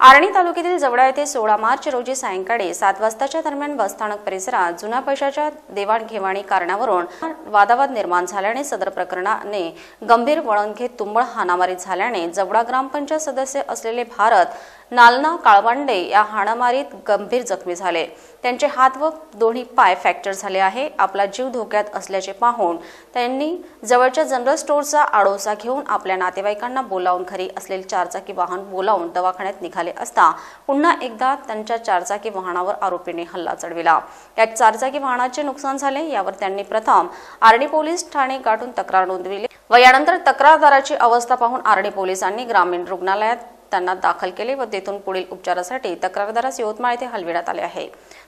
आर्णी तालुक्यातील जवळा येथे सोळा मार्च रोजी सायंकाळी सात वाजताच्या दरम्यान बसस्थानक परिसरात जुन्या पैशाच्या देवाणघेवाणी कारणावरून वादावाद निर्माण झाल्याने सदर प्रकरणाने गंभीर वळण घेत तुंबळ हाणामारी झाल्याने जवळा ग्रामपंचायत सदस्य असलेले भारत नालना काळवांडे या हाणामारीत गंभीर जखमी झाले. त्यांचे हात व दोन्ही पाय फ्रॅक्चर झाले आहे. आपला जीव धोक्यात असल्याचे पाहून त्यांनी जवळच्या जनरल स्टोअरचा आडोसा घेऊन आपल्या नातेवाईकांना बोलावून घरी असलेले चारचाकी वाहन बोलावून दवाखान्यात निघाले असता पुन्हा एकदा त्यांच्या चारचाकी वाहनावर आरोपीने हल्ला चढविला. या चारचाकी वाहनाचे नुकसान झाले. यावर त्यांनी प्रथम आर्णी पोलीस ठाणे गाठून तक्रार नोंदविली व यानंतर तक्रारदाराची अवस्था पाहून आर्णी पोलिसांनी ग्रामीण रुग्णालयात त्यांना दाखल केले व तेथून पुढील उपचारासाठी तक्रारदारास यवतमाळ येथे हलविण्यात आले आहे.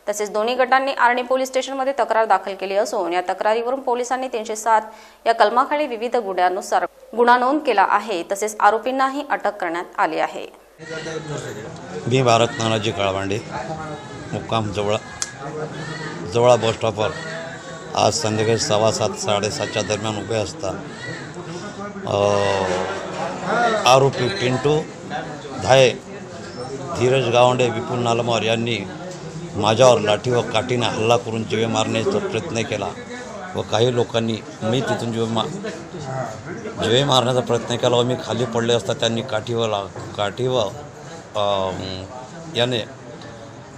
तसेच दोन्ही गटांनी आर्णी पोलीस स्टेशनमध्ये तक्रार दाखल केली असून या तक्रारीवरून पोलिसांनी तीनशे सात या कलमाखाली विविध गुन्ह्यानुसार गुन्हा नोंद केला आहे. तसेच आरोपींनाही अटक करण्यात आली आहे. मी भारत नानाजी काळवांडे मुक्काम जवळा जवळा बस स्टॉपवर आज संध्याकाळी सव्वा सात साडेसातच्या दरम्यान उभे असता आरोपी पिंटू धाये धीरज गावंडे विपुल नालमार यांनी माझ्यावर लाठी व काठीने हल्ला करून जीवे मारण्याचा प्रयत्न केला व काही लोकांनी मी तिथून जीवे मा जीवे मारण्याचा प्रयत्न केला व मी खाली पडले असता त्यांनी काठी व ला काठी व याने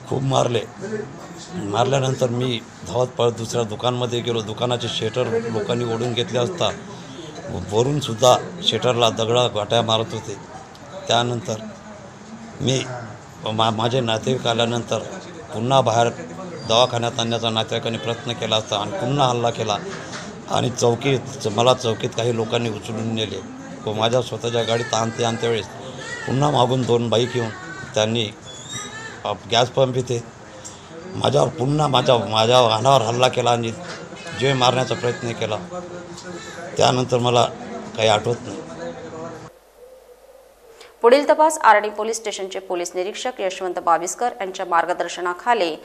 खूप मारले. मारल्यानंतर मी धावत पळत दुसऱ्या दुकानमध्ये गेलो. दुकानाचे शेटर लोकांनी ओढून घेतले असता वरूनसुद्धा शेटरला दगडा गाट्या मारत होते. त्यानंतर मी मा माझे नातेवाईक आल्यानंतर पुन्हा बाहेर दवाखान्यात आणण्याचा नातेवाईकांनी प्रयत्न केला असता आणि पुन्हा हल्ला केला. आणि चौकीत मला चौकीत काही लोकांनी उचलून नेले व माझ्या स्वतःच्या गाडीत आणते आणते वेळेस पुन्हा मागून दोन बाईक येऊन त्यांनी गॅस पंप इथे माझ्यावर पुन्हा माझ्या माझ्या वाहनावर हल्ला केला आणि जीव मारण्याचा प्रयत्न केला. त्यानंतर मला काही आठवत नाही. पुढील तपास आर्णी पोलीस स्टेशनचे पोलीस निरीक्षक यशवंत बाविस्कर यांच्या मार्गदर्शनाखाली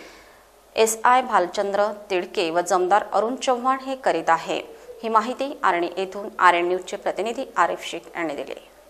एस आय भालचंद्र तिडके व जमदार अरुण चव्हाण हे करीत आहे. ही माहिती आर्णी येथून आर्यन न्यूजचे प्रतिनिधी आरिफ शेख यांनी दिली.